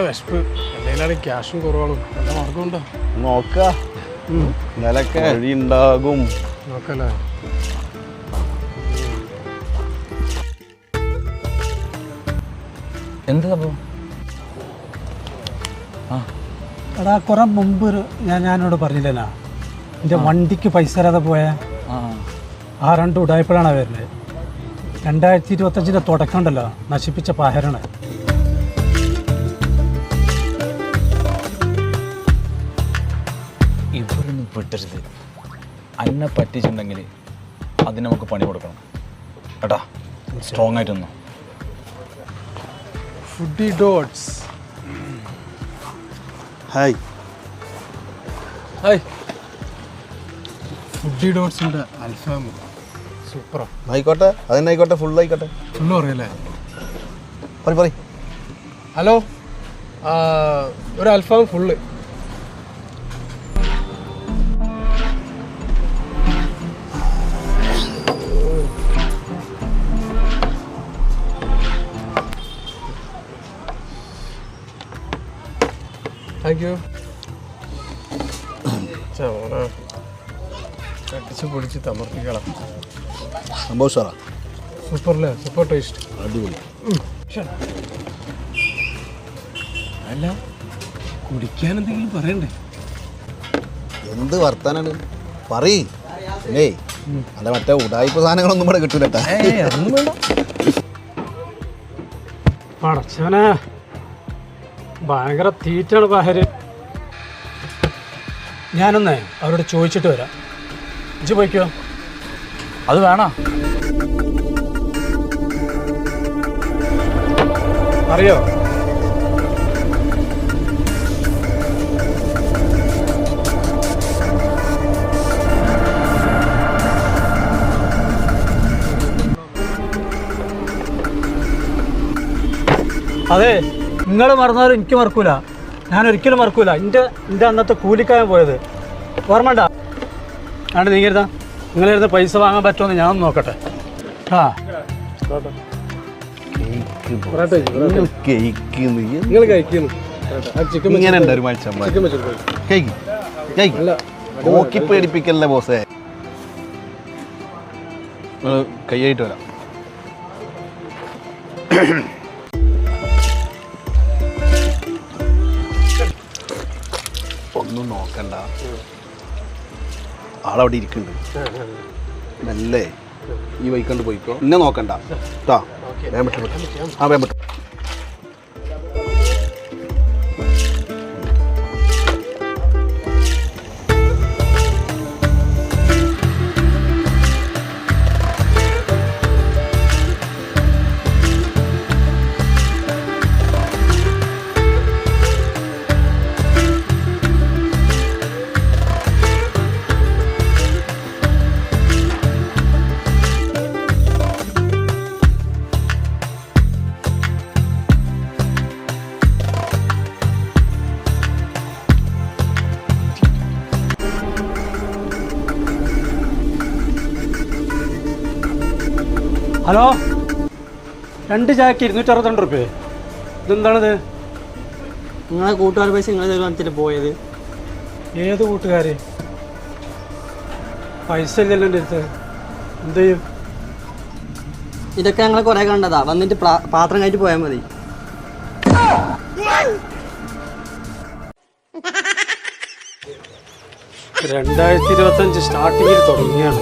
വിശപ്പ്. എന്തെങ്കിലും ക്യാഷും കുറവാണ് എന്താ മാർഗമുണ്ടോ? നോക്ക. ഇന്നലൊക്കെ വഴിയുണ്ടാകും. നോക്കല്ലേ? എന്ത് സംഭവം? എടാ കുറെ മുമ്പ് ഞാൻ ഞാനോട് പറഞ്ഞില്ലേനാ എന്റെ വണ്ടിക്ക് പൈസ തരാതെ പോയ. ആ ആ. രണ്ട് ഉടായ്പഴാണ് വരുന്നത്. രണ്ടായിരത്തി ഇരുപത്തഞ്ചിന്റെ തുടക്കം ഉണ്ടല്ലോ നശിപ്പിച്ച പാഹരാണ് ഇവരൊന്നും വിട്ടരുത്. അന്നെ പറ്റിച്ചിട്ടുണ്ടെങ്കിൽ അതിന് നമുക്ക് പണി കൊടുക്കണം. കേട്ടാ? സ്ട്രോങ് ആയിട്ടൊന്നും foodie dots hi hi foodie ഡോട്ട്സിന്റെ അൽഫാം സൂപ്പറാ ആയിക്കോട്ടെ അതന്നെ ആയിക്കോട്ടെ. ഫുൾ ആയിക്കോട്ടെ. ഫുള്ള് പറയല്ലേ പറ പറ ഹലോ ആ, ഒരു അൽഫാം ഫുള്ള് താങ്ക് യു കട്ടിച്ച് പൊടിച്ച് തമർത്തിക്കളാം. സംഭവം സാറാ സൂപ്പറല്ലേ? Super taste. അടിപൊളി. അല്ല കുടിക്കാൻ എന്തെങ്കിലും പറയണ്ടേ? എന്ത് വർത്താനാണ്? പറയ്. അല്ല മറ്റേ ഉടായ്പ സാധനങ്ങളൊന്നും ഇവിടെ കിട്ടൂലട്ടാ. പടച്ചവനെ. ഭയങ്കര തീറ്റാണ് ബാഹര് ഞാനൊന്നേ അവരോട് ചോദിച്ചിട്ട് വരാം. ഇജ്ജ് പോയിക്കോ. അത് വേണോ? അറിയോ? അതെ നിങ്ങൾ മറന്നാലും എനിക്ക് മറക്കൂല. ഞാൻ ഒരിക്കലും മറക്കൂല. എന്റെ എന്റെ അന്നത്തെ കൂലിക്കായൻ പോയത്. ഓർമ്മണ്ട ആണ്ട് നീങ്ങരുതാ നിങ്ങളിരുന്ന് പൈസ വാങ്ങാൻ പറ്റുമെന്ന് ഞാൻ നോക്കട്ടെ. ആ. ഇങ്ങനെ നോക്കി പേടിപ്പിക്കല്ലേ ബോസേ? കൈയായിട്ട് വരാം. ഒന്നും നോക്കണ്ട. ആളവിടെ ഇരിക്കുന്നുണ്ട്. നല്ലേ ഈ വൈക്കണ്ട് പോയിക്കോ. എന്നെ നോക്കണ്ട. കേട്ടോ വിട്ടു. ആ വേഗം ഹലോ? രണ്ട് ചായക്ക് ഇരുന്നൂറ്റി അറുപത്തിരണ്ട് റുപ്യ ഇതെന്താണിത്? നിങ്ങളെ കൂട്ടുകാർ പൈസ നിങ്ങളെ തീരുമാനത്തിൽ പോയത്? ഏത് കൂട്ടുകാർ പൈസ ഇല്ലല്ലോ എന്റെ അടുത്ത്. എന്ത് ചെയ്യും? ഇതൊക്കെ ഞങ്ങൾ കുറേ കണ്ടതാ. വന്നിട്ട് പാത്രം കഴിച്ച് പോയാൽ മതി. രണ്ടായിരത്തി ഇരുപത്തഞ്ച് സ്റ്റാർട്ടിങ്ങിൽ തുടങ്ങിയാണ്.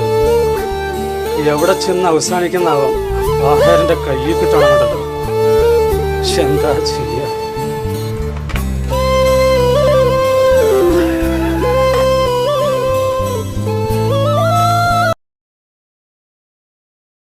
എവിടെ ചെന്ന് അവസാനിക്കുന്നാവും ആഹാരന്റെ കയ്യിൽ കിട്ടണം പക്ഷെ എന്താ ചെയ്യുക